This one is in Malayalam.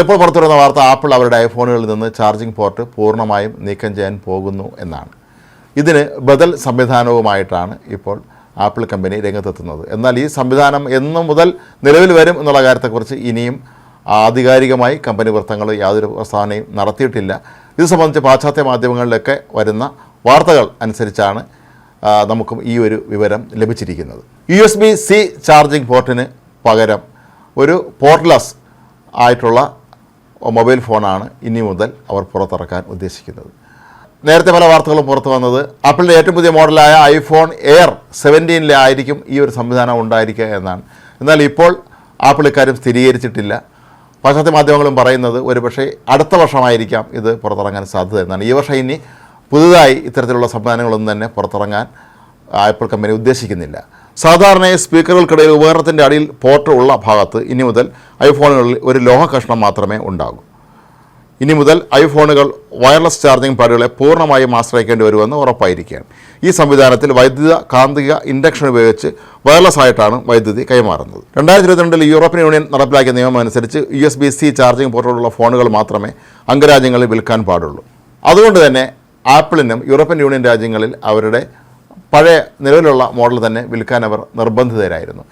ഇപ്പോൾ പുറത്തുവരുന്ന വാർത്ത ആപ്പിൾ അവരുടെ ഐഫോണുകളിൽ നിന്ന് ചാർജിംഗ് പോർട്ട് പൂർണമായും നീക്കം ചെയ്യാൻ പോകുന്നു എന്നാണ്. ഇതിന് ബദൽ സംവിധാനവുമായിട്ടാണ് ഇപ്പോൾ ആപ്പിൾ കമ്പനി രംഗത്തെത്തുന്നത്. എന്നാൽ ഈ സംവിധാനം എന്നു മുതൽ നിലവിൽ വരും എന്നുള്ള കാര്യത്തെക്കുറിച്ച് ഇനിയും ആധികാരികമായി കമ്പനി വൃത്തങ്ങൾ യാതൊരു പ്രസ്താവനയും നടത്തിയിട്ടില്ല. ഇത് സംബന്ധിച്ച് പാശ്ചാത്യ മാധ്യമങ്ങളിലൊക്കെ വരുന്ന വാർത്തകൾ അനുസരിച്ചാണ് നമുക്കും ഈ ഒരു വിവരം ലഭിച്ചിരിക്കുന്നത്. U S B C charging പോർട്ടിന് പകരം ഒരു പോർട്ട്ലെസ് ആയിട്ടുള്ള മൊബൈൽ ഫോണാണ് ഇനി മുതൽ അവർ പുറത്തിറക്കാൻ ഉദ്ദേശിക്കുന്നത്. നേരത്തെ പല വാർത്തകളും പുറത്തു വന്നത് ആപ്പിളിന്റെ ഏറ്റവും പുതിയ മോഡലായ ഐഫോൺ എയർ സെവന്റീനിലെ ആയിരിക്കും ഈ ഒരു സംവിധാനം ഉണ്ടായിരിക്കുക എന്നാണ്. എന്നാൽ ഇപ്പോൾ ആപ്പിൾ ഇക്കാര്യം സ്ഥിരീകരിച്ചിട്ടില്ല. പാശ്ചാത്യ മാധ്യമങ്ങളും പറയുന്നത് ഒരുപക്ഷെ അടുത്ത വർഷമായിരിക്കാം ഇത് പുറത്തിറങ്ങാൻ സാധ്യത എന്നാണ്. ഈ വർഷം ഇനി പുതുതായി ഇത്തരത്തിലുള്ള സംവിധാനങ്ങളൊന്നും തന്നെ പുറത്തിറങ്ങാൻ ആപ്പിൾ കമ്പനി ഉദ്ദേശിക്കുന്നില്ല. സാധാരണയായി സ്പീക്കറുകൾക്കിടയിൽ ഉപകരണത്തിന്റെ അടിയിൽ പോർട്ട് ഉള്ള ഭാഗത്ത് ഇനി മുതൽ ഐഫോണുകളിൽ ഒരു ലോഹ കഷ്ണം മാത്രമേ ഉണ്ടാകൂ. ഇനി മുതൽ ഐഫോണുകൾ വയർലെസ് ചാർജിംഗ് പാഡുകളെ പൂർണമായും ആശ്രയിക്കേണ്ടി വരുമെന്ന് ഉറപ്പായിരിക്കുകയാണ്. ഈ സംവിധാനത്തിൽ വൈദ്യുത കാന്തിക ഇൻഡക്ഷൻ ഉപയോഗിച്ച് വയർലെസ് ആയിട്ടാണ് വൈദ്യുതി കൈമാറുന്നത്. രണ്ടായിരത്തി ഇരുപത്തിരണ്ടിൽ യൂറോപ്യൻ യൂണിയൻ നടപ്പിലാക്കിയ നിയമം അനുസരിച്ച് U S B C charging പോർട്ടുള്ള ഫോണുകൾ മാത്രമേ അംഗരാജ്യങ്ങളിൽ വിൽക്കാൻ പാടുള്ളൂ. അതുകൊണ്ട് തന്നെ ആപ്പിളിനും യൂറോപ്യൻ യൂണിയൻ രാജ്യങ്ങളിൽ അവരുടെ പഴയ നിലവിലുള്ള മോഡൽ തന്നെ വിൽക്കാൻ അവർ നിർബന്ധിതരായിരുന്നു.